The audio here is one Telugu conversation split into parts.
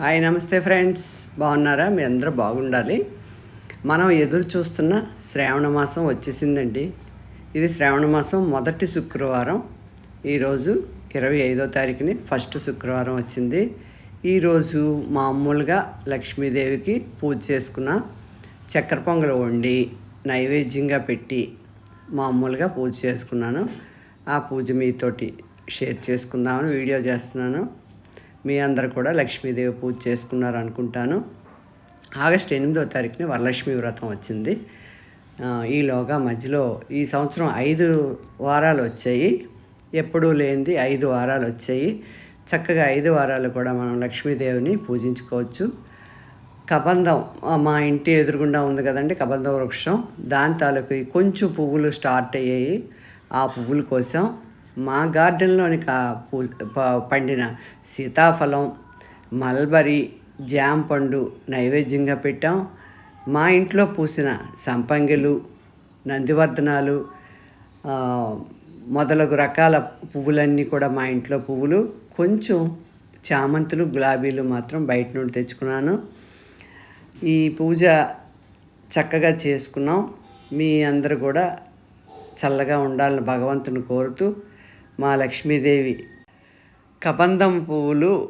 హాయ్ నమస్తే ఫ్రెండ్స్. బాగున్నారా? మీ అందరూ బాగుండాలి. మనం ఎదురు చూస్తున్న శ్రావణ మాసం వచ్చేసిందండి. ఇది శ్రావణ మాసం మొదటి శుక్రవారం. ఈరోజు ఇరవై ఐదో తారీఖుని ఫస్ట్ శుక్రవారం వచ్చింది. ఈరోజు మామూలుగా లక్ష్మీదేవికి పూజ చేసుకున్న చక్కెర పొంగలు వండి నైవేద్యంగా పెట్టి మామూలుగా పూజ చేసుకున్నాను. ఆ పూజ మీతోటి షేర్ చేసుకుందామని వీడియో చేస్తున్నాను. మీ అందరు కూడా లక్ష్మీదేవి పూజ చేసుకున్నారు అనుకుంటాను. ఆగస్ట్ ఎనిమిదో తారీఖున వరలక్ష్మి వ్రతం వచ్చింది. ఈలోగా మధ్యలో ఈ సంవత్సరం ఐదు వారాలు వచ్చాయి. ఎప్పుడూ లేనిది ఐదు వారాలు వచ్చాయి. చక్కగా ఐదు వారాలు కూడా మనం లక్ష్మీదేవిని పూజించుకోవచ్చు. కబంధం మా ఇంటి ఎదురుగుండా ఉంది కదండి కబంధం వృక్షం. దాని తాలూకు కొంచెం పువ్వులు స్టార్ట్ అయ్యాయి. ఆ పువ్వుల కోసం. మా గార్డెన్లోని కా పూ పండిన సీతాఫలం మల్బరీ జామ పండు నైవేద్యంగా పెట్టాం. మా ఇంట్లో పూసిన సంపంగిలు నందివర్ధనాలు మొదలగు రకాల పువ్వులన్నీ కూడా మా ఇంట్లో పువ్వులు. కొంచెం చామంతులు గులాబీలు మాత్రం బయట నుండి తెచ్చుకున్నాను. ఈ పూజ చక్కగా చేసుకున్నాం. మీ అందరూ కూడా చల్లగా ఉండాలని భగవంతుని కోరుతూ మా లక్ష్మీదేవి. కబంధం పువ్వులు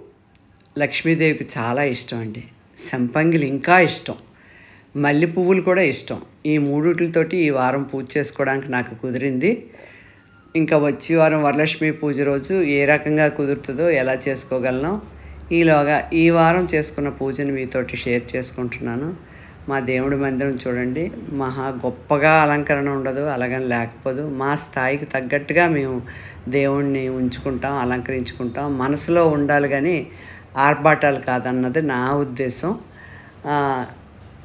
లక్ష్మీదేవికి చాలా ఇష్టం అండి. సంపంగిలు ఇంకా ఇష్టం. మల్లె పువ్వులు కూడా ఇష్టం. ఈ మూడుటితోటి ఈ వారం పూజ చేసుకోవడానికి నాకు కుదిరింది. ఇంకా వచ్చే వారం వరలక్ష్మి పూజ రోజు ఏ రకంగా కుదురుతుందో ఎలా చేసుకోగలను ఈలోగా ఈ వారం చేసుకున్న పూజని మీతోటి షేర్ చేసుకుంటున్నాను. మా దేవుడి మందిరం చూడండి. మహా గొప్పగా అలంకరణ ఉండదు అలాగని లేకపోదు. మా స్థాయికి తగ్గట్టుగా మేము దేవుణ్ణి ఉంచుకుంటాం అలంకరించుకుంటాం. మనసులో ఉండాలి కానీ ఆర్భాటాలు కాదన్నది నా ఉద్దేశం.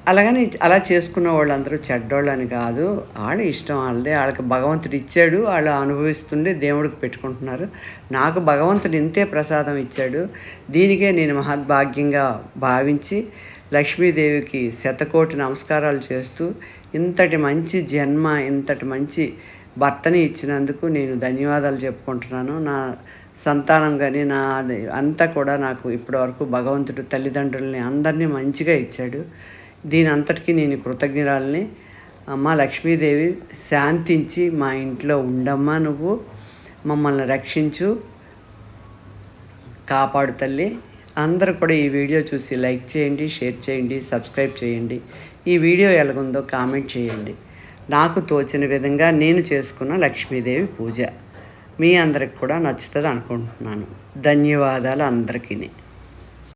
అలాగని అలా చేసుకున్న వాళ్ళందరూ చెడ్డోళ్ళని కాదు. వాళ్ళ ఇష్టం వాళ్ళదే. వాళ్ళకి భగవంతుడు ఇచ్చాడు వాళ్ళు అనుభవిస్తుండే దేవుడికి పెట్టుకుంటున్నారు. నాకు భగవంతుడు ఇంతే ప్రసాదం ఇచ్చాడు. దీనికే నేను మహద్భాగ్యంగా భావించి లక్ష్మీదేవికి శతకోటి నమస్కారాలు చేస్తూ ఇంతటి మంచి జన్మ ఇంతటి మంచి భర్తని ఇచ్చినందుకు నేను ధన్యవాదాలు చెప్పుకుంటున్నాను. నా సంతానం కానీ నా అంతా కూడా నాకు ఇప్పటివరకు భగవంతుడు తల్లిదండ్రుల్ని అందరినీ మంచిగా ఇచ్చాడు. దీని అంతటికీ నేను కృతజ్ఞరాలని. అమ్మ లక్ష్మీదేవి శాంతించి మా ఇంట్లో ఉండమ్మా నువ్వు. మమ్మల్ని రక్షించు. కాపాడు తల్లి. అందరూ కూడా ఈ వీడియో చూసి లైక్ చేయండి షేర్ చేయండి సబ్స్క్రైబ్ చేయండి. ఈ వీడియో ఎలాగుందో కామెంట్ చేయండి. నాకు తోచిన విధంగా నేను చేసుకున్న లక్ష్మీదేవి పూజ. మీ అందరికి కూడా నచ్చుతుంది అనుకుంటున్నాను. ధన్యవాదాలు అందరికీ